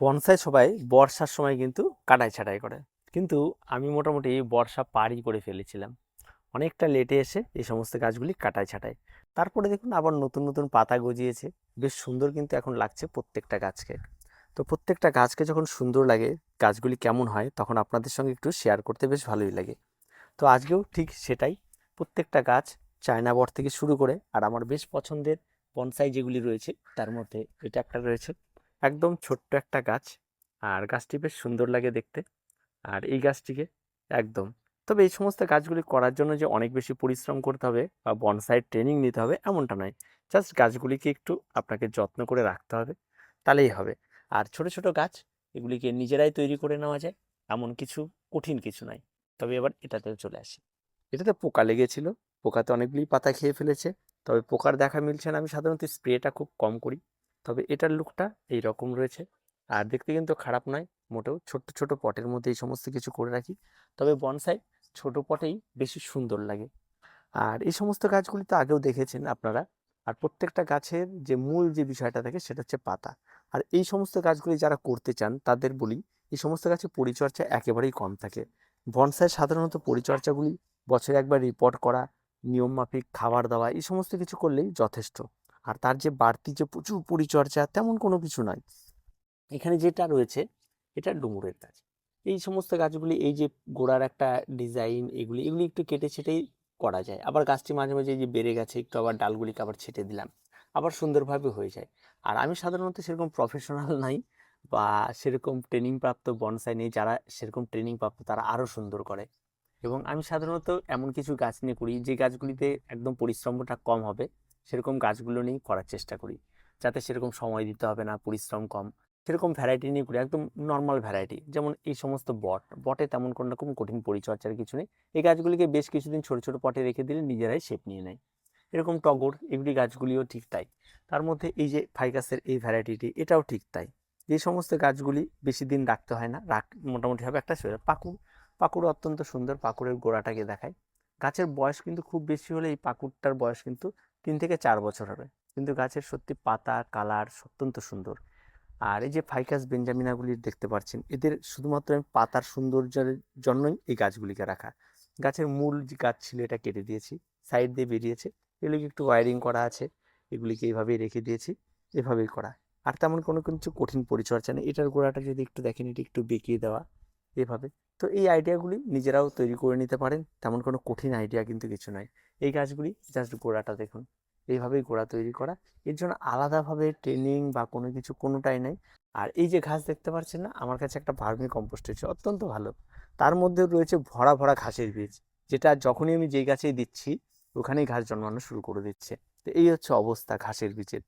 Bonsai সবাই বর্ষার সময় কিন্তু কাটাই ছাটাই করে। কিন্তু আমি মোটামুটি বর্ষা পারই করে ফেলেছিলাম। অনেকটা লেটে এসে এই সমস্ত গাছগুলি কাটাই ছাটাই তারপরে দেখুন আবার নতুন নতুন পাতা গজিয়েছে। বেশ সুন্দর কিন্তু এখন লাগছে প্রত্যেকটা গাছকে। তো প্রত্যেকটা গাছকে যখন সুন্দর লাগে, গাছগুলি কেমন হয়, তখন আপনাদের সঙ্গে একটু শেয়ার করতে বেশ ভালোই লাগে। তো আজকেও ঠিক সেটাই। প্রত্যেকটা গাছ চায়না বট থেকে শুরু করে, আর আমার বেশ পছন্দের বনসাই যেগুলি রয়েছে, তার মধ্যে এটা একটা রয়েছে। একদম ছোট্ট একটা গাছ। আর গাছটি বেশ সুন্দর লাগে দেখতে। আর এই গাছটিকে একদম। তবে এই সমস্ত গাছগুলি করার জন্য যে অনেক বেশি পরিশ্রম করতে হবে বা বনসাই ট্রেনিং নিতে হবে এমনটা নয়। জাস্ট গাছগুলিকে একটু আপনাকে যত্ন করে রাখতে হবে। তাহলেই হবে। আর ছোট ছোট গাছ, এগুলিকে নিজেরাই তৈরি করে নেওয়া যায়। এমন কিছু কঠিন কিছু নাই তবে এবার এটাতেও চলে আসি। এটাতে পোকা লেগেছিল। পোকাতে অনেকগুলি পাতা খেয়ে ফেলেছে। তবে পোকার দেখা মিলছে না। আমি সাধারণত স্প্রেটা খুব কম করি। তবে এটার লুকটা এই রকম রয়েছে। আর দেখতে কিন্তু খারাপ নয়, মোটেও ছোট্ট ছোট পটের মধ্যে এই সমস্ত কিছু করে রাখি। তবে বনসাই ছোট পটেই বেশি সুন্দর লাগে। আর এই সমস্ত গাছগুলি তো আগেও দেখেছেন আপনারা। আর প্রত্যেকটা গাছের যে মূল যে বিষয়টা থাকে সেটা হচ্ছে পাতা। আর এই সমস্ত গাছগুলি যারা করতে চান, তাদের বলি, এই সমস্ত গাছের পরিচর্যা একেবারেই কম থাকে। বনসাই সাধারণত পরিচর্যাগুলি বছরে একবার রিপোর্ট করা, নিয়ম মাফিক খাবার দেওয়া, এই সমস্ত কিছু করলেই যথেষ্ট। আর তার যে বাড়তি যে প্রচুর পরিচর্যা তেমন কোনো কিছু নয়। এখানে যেটা রয়েছে, এটা ডুমুরের গাছ। এই সমস্ত গাছগুলি, এই যে গোড়ার একটা ডিজাইন, এগুলি এগুলি একটু কেটে ছেটেই করা যায়। আবার গাছটি মাঝে মাঝে যে বেড়ে গেছে, একটু আবার ডালগুলিকে আবার ছেটে দিলাম, আবার সুন্দরভাবে হয়ে যায়। আর আমি সাধারণত সেরকম প্রফেশনাল নাই বা সেরকম ট্রেনিং প্রাপ্ত বনসাই নেই, যারা সেরকম ট্রেনিং প্রাপ্ত তারা আরও সুন্দর করে। এবং আমি সাধারণত এমন কিছু গাছ নিয়ে করি, যে গাছগুলিতে একদম পরিশ্রমটা কম হবে। সেরকম গাছগুলো নিয়েই করার চেষ্টা করি। যাতে সেরকম সময় দিতে হবে না, পরিশ্রম কম। সেরকম ভ্যারাইটি নিয়ে করি, একদম নর্মাল ভ্যারাইটি যেমন এই সমস্ত বট, বটে তেমন কোনো রকম কঠিন পরিচর্যার কিছু নেই। এই গাছগুলিকে বেশ কিছুদিন ছোটো ছোটো পটে রেখে দিলে নিজেরাই শেপ নিয়ে নেয়। এরকম টগর, এগুলি গাছগুলিও ঠিক তাই। তার মধ্যে এই যে ফাইকাসের এই ভ্যারাইটিটি এটাও ঠিক তাই। যে সমস্ত গাছগুলি বেশি দিন রাখতে হয় না, রাখ মোটামুটিভাবে একটা সেরা পাকুড়। পাকুড় অত্যন্ত সুন্দর, পাকুড়ের গোড়াটাকে দেখায়। গাছের বয়স কিন্তু খুব বেশি হলে এই পাকুড়টার বয়স কিন্তু তিন থেকে চার বছর হবে। কিন্তু গাছের সত্যি পাতা, কালার অত্যন্ত সুন্দর। আর এই যে ফাইকাস বেঞ্জামিনাগুলি দেখতে পাচ্ছেন, এদের শুধুমাত্র আমি পাতার সৌন্দর্যের জন্যই এই গাছগুলিকে রাখা। গাছের মূল যে গাছ ছিল এটা কেটে দিয়েছি, সাইড দিয়ে বেরিয়েছে। এগুলিকে একটু ওয়ারিং করা আছে, এগুলিকে এইভাবেই রেখে দিয়েছি, এভাবেই করা। আর তেমন কোনো কিছু কঠিন পরিচর্যা নেই। এটার গোড়াটা যদি একটু দেখেন, এটি একটু বেঁকিয়ে দেওয়া, এভাবে। তো এই আইডিয়াগুলি নিজেরাও তৈরি করে নিতে পারেন, তেমন কোনো কঠিন আইডিয়া কিন্তু কিছু নয়। এই গাছগুলি জাস্ট গোড়াটা দেখুন। এইভাবেই গোড়া তৈরি করা। এর জন্য আলাদাভাবে ট্রেনিং বা কোনো কিছু কোনোটাই নেই। আর এই যে ঘাস দেখতে পাচ্ছেন না, আমার কাছে একটা ভার্মি কম্পোস্ট হয়েছে, অত্যন্ত ভালো। তার মধ্যে রয়েছে ভরা ভরা ঘাসের বীজ, যেটা যখনই আমি যেই গাছেই দিচ্ছি, ওখানেই ঘাস জন্মানো শুরু করে দিচ্ছে। তো এই হচ্ছে অবস্থা ঘাসের বীজের।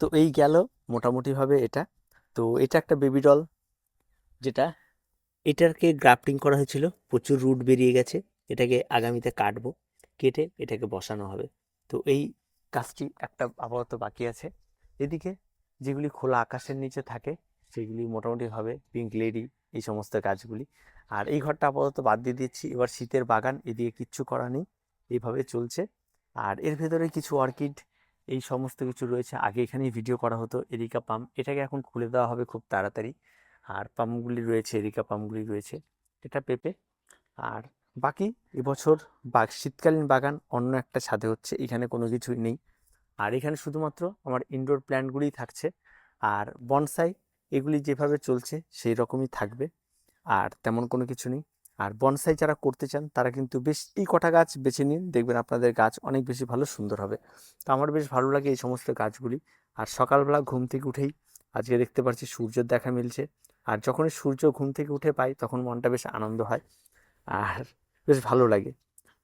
তো এই গেল মোটামুটিভাবে এটা। তো এটা একটা বেবি ডল যেটা এটাকে গ্রাফটিং করা হয়েছিল। প্রচুর রুট বেরিয়ে গেছে। এটাকে আগামীতে কাটবো, কেটে এটাকে বসানো হবে। তো এই কাজটি একটা আপাতত বাকি আছে। এদিকে যেগুলি খোলা আকাশের নিচে থাকে, সেগুলি মোটামুটিভাবে পিঙ্ক লেডি এই সমস্ত গাছগুলি আর এই ঘরটা আপাতত বাদ দিয়ে দিচ্ছি। এবার শীতের বাগান, এদিকে কিচ্ছু করা নেই এইভাবে চলছে। আর এর ভেতরে কিছু অর্কিড এই সমস্ত কিছু রয়েছে। আগে এখানেই ভিডিও করা হতো, এরিকা পাম্প এটাকে এখন খুলে দেওয়া হবে খুব তাড়াতাড়ি। আর পাম্পগুলি রয়েছে, এরিকা পাম্পগুলি রয়েছে। এটা পেঁপে। আর বাকি এবছর বাগ শীতকালীন বাগান অন্য একটা ছাদে হচ্ছে, এখানে কোনো কিছুই নেই। আর এখানে শুধুমাত্র আমার ইনডোর প্ল্যান্টগুলিই থাকছে। আর বনসাই এগুলি যেভাবে চলছে সেই রকমই থাকবে। আর তেমন কোনো কিছু নেই। আর বনসাই যারা করতে চান, তারা কিন্তু বেশ এই কটা গাছ বেছে নিন। দেখবেন আপনাদের গাছ অনেক বেশি ভালো, সুন্দর হবে। তো আমার বেশ ভালো লাগে এই সমস্ত গাছগুলি। আর সকালবেলা ঘুম থেকে উঠেই আজকে দেখতে পাচ্ছি সূর্যের দেখা মিলছে। আর যখনই সূর্য ঘুম থেকে উঠে পাই, তখন মনটা বেশ আনন্দ হয়। আর বেশ ভালো লাগে।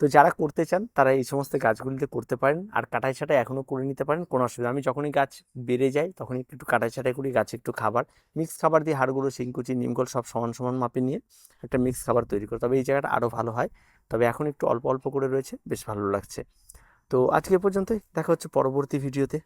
তো যারা করতে চান, তারা এই সমস্ত গাছগুলিতে করতে পারেন। আর কাটাই ছাটাই এখনও করে নিতে পারেন, কোনো অসুবিধা আমি যখনই গাছ বেড়ে যায় তখনই একটু কাটাই ছাটাই করি, গাছে একটু খাবার। মিক্স খাবার দিয়ে হাড়গুঁড়ো, শিংকুচি, নিমকল সব সমান সমান মাপে নিয়ে একটা মিক্স খাবার তৈরি করি। তবে এই জায়গাটা আরও ভালো হয়। তবে এখন একটু অল্প অল্প করে রয়েছে, বেশ ভালো লাগছে। তো আজকে পর্যন্তই। দেখা হচ্ছে পরবর্তী ভিডিওতে।